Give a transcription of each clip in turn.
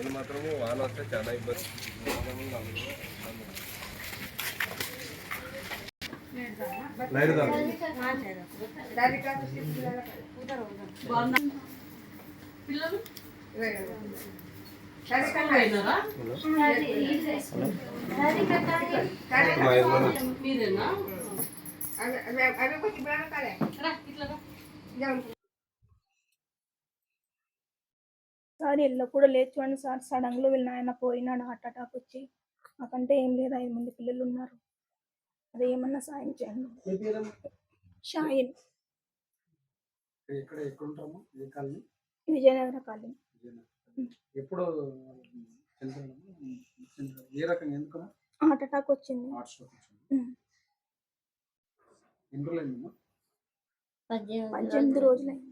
నేను మాత్రము వాన వస్తే చాలా ఇబ్బంది. మీరేనా? రా, ఇట్లా సార్ ఇల్లు కూడా లేచుకోండి సార్. సడన్గా వీళ్ళ నాయన పోయినాడు. హార్ట్ అటాక్ వచ్చి. నాకంటే ఏం లేదు. ఐదు మంది పిల్లలు ఉన్నారు. అదే ఏమన్నా సాయం చేయండి? షాయిన్. విజయనగర కాలనీ. ఎప్పుడు. ఏ రకంగా? ఎందుకమ్మా? హార్ట్ అటాక్ వచ్చింది. పద్దెనిమిది రోజులైంది.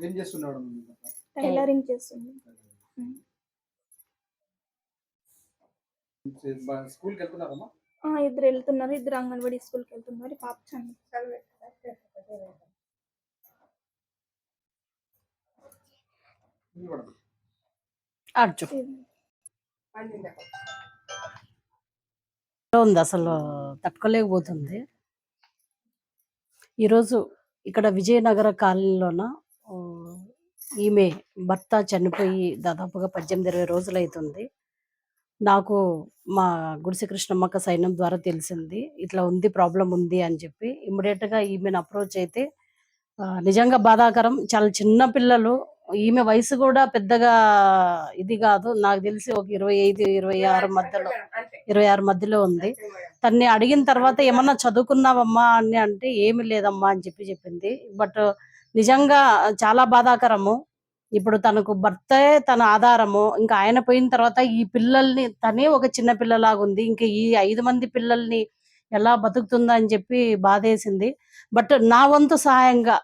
ఏం చేస్తున్నాడు? టైలరింగ్ చేస్తుంది స్కూల్కి వెళ్తున్నారమ్మా? ఆ, ఇద్దరు వెళ్తున్నారు. ఇద్దరు అంగన్వాడీ స్కూల్కి వెళ్తున్నారు. పాప ఉంది అసలు తట్టుకోలేకపోతుంది. ఈరోజు ఇక్కడ విజయనగర కాలనీలోన ఈమె భర్త చనిపోయి దాదాపుగా పద్దెనిమిది ఇరవై రోజులు అవుతుంది నాకు మా గుడిసె కృష్ణమ్మక్క సైన్యం ద్వారా తెలిసింది. ఇట్లా ఉంది ప్రాబ్లం ఉంది అని చెప్పి ఇమ్మీడియట్గా ఈమెను అప్రోచ్ అయితే నిజంగా బాధాకరం. చాలా చిన్న పిల్లలు. ఈమె వయసు కూడా పెద్దగా ఇది కాదు. నాకు తెలిసి ఒక ఇరవై ఐదు ఇరవై ఆరు మధ్యలో ఇరవై ఆరు మధ్యలో ఉంది. తన్ని అడిగిన తర్వాత ఏమన్నా చదువుకున్నావమ్మా అని అంటే ఏమి లేదమ్మా అని చెప్పి చెప్పింది. బట్ నిజంగా చాలా బాధాకరము. ఇప్పుడు తనకు భర్తే తన ఆధారము ఇంకా ఆయన పోయిన తర్వాత ఈ పిల్లల్ని తనే ఒక చిన్న పిల్లలాగా ఉంది ఇంకా ఈ ఐదు మంది పిల్లల్ని ఎలా బతుకుతుందా అని చెప్పి బాధేసింది. బట్ నా వంతు సహాయంగా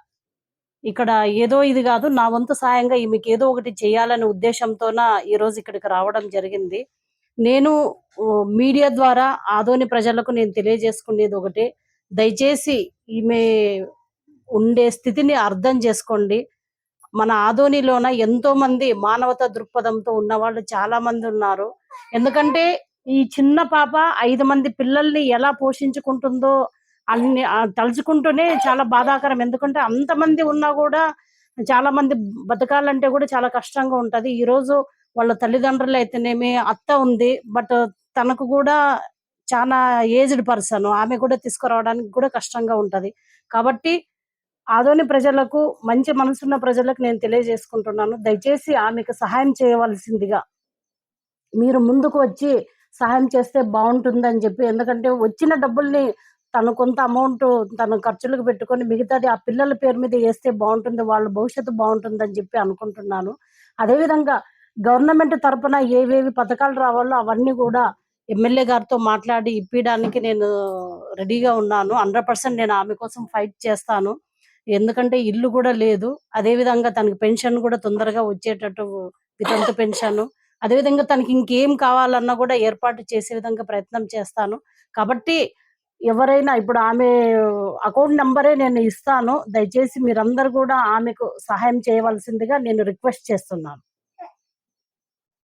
ఇక్కడ ఏదో ఇది కాదు నా వంతు సహాయంగా ఈమెకి ఏదో ఒకటి చేయాలనే ఉద్దేశంతోన ఈ రోజు ఇక్కడికి రావడం జరిగింది. నేను మీడియా ద్వారా ఆదోని ప్రజలకు నేను తెలియజేసుకునేది ఒకటి. దయచేసి ఈమె ఉండే స్థితిని అర్థం చేసుకోండి. మన ఆధోనిలోన ఎంతో మంది మానవతా దృక్పథంతో ఉన్న వాళ్ళు చాలా మంది ఉన్నారు. ఎందుకంటే ఈ చిన్న పాప ఐదు మంది పిల్లల్ని ఎలా పోషించుకుంటుందో అన్ని తలుచుకుంటూనే చాలా బాధాకరం. ఎందుకంటే అంతమంది ఉన్నా కూడా చాలా మంది బతకాలంటే కూడా చాలా కష్టంగా ఉంటది. ఈ రోజు వాళ్ళ తల్లిదండ్రులు అయితేనేమి అత్త ఉంది బట్ తనకు కూడా చాలా ఏజ్డ్ పర్సన్. ఆమె కూడా తీసుకురావడానికి కూడా కష్టంగా ఉంటది. కాబట్టి ఆదోని ప్రజలకు మంచి మనసున్న ప్రజలకు నేను తెలియజేసుకుంటున్నాను. దయచేసి ఆమెకు సహాయం చేయవలసిందిగా. మీరు ముందుకు వచ్చి సహాయం చేస్తే బాగుంటుందని చెప్పి ఎందుకంటే వచ్చిన డబ్బుల్ని తను కొంత అమౌంట్ తను ఖర్చులకు పెట్టుకొని మిగతాది ఆ పిల్లల పేరు మీద వేస్తే బాగుంటుంది వాళ్ళ భవిష్యత్తు బాగుంటుందని చెప్పి అనుకుంటున్నాను. అదేవిధంగా గవర్నమెంట్ తరపున ఏవేవి పథకాలు రావాలో అవన్నీ కూడా ఎమ్మెల్యే గారితో మాట్లాడి ఇప్పించడానికి నేను రెడీగా ఉన్నాను. హండ్రెడ్ పర్సెంట్ నేను ఆమె కోసం ఫైట్ చేస్తాను. ఎందుకంటే ఇల్లు కూడా లేదు. అదే విధంగా తనకి పెన్షన్ కూడా తొందరగా వచ్చేటట్టు వితంతు పెన్షన్. అదేవిధంగా తనకి ఇంకేం కావాలన్నా కూడా ఏర్పాటు చేసే విధంగా ప్రయత్నం చేస్తాను. కాబట్టి ఎవరైనా ఇప్పుడు ఆమె అకౌంట్ నంబరే నేను ఇస్తాను. దయచేసి మీరందరూ కూడా ఆమెకు సహాయం చేయవలసిందిగా నేను రిక్వెస్ట్ చేస్తున్నాను.